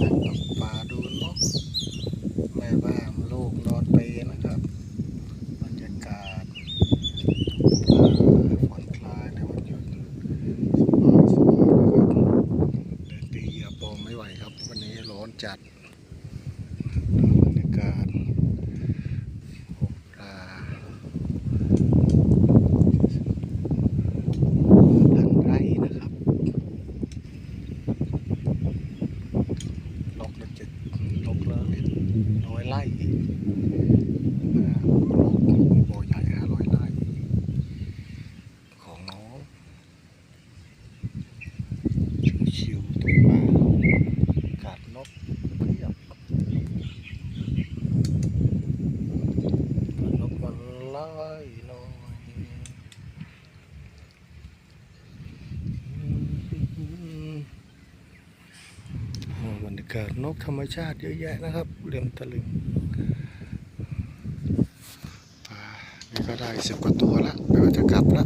นั่งตกปลาดูนกแม่บ้านลูกนอนไปนะครับบรรยากาศผ่อนคลายในวันหยุดสบายๆนะครับแต่ตีเหยื่อโปงไม่ไหวครับ วันนี้ร้อนจัดบรรยากาศพบปลาทางไร่นะครับ ลกแล้วจะลกแล้วเป็นร้อยไร่นะลกมีบ่อใหญ่ห้าร้อยไร่ ของน้องชิวๆตกปลากาดนกเพียบนกมันไล่น้อยโอ้บ รรยากาศนกธรรมชาติเยอะแยะนะครับเรียมตะลึงนี่ก็ได้สิบกว่าตัวละเดี๋ยวจะกลับละ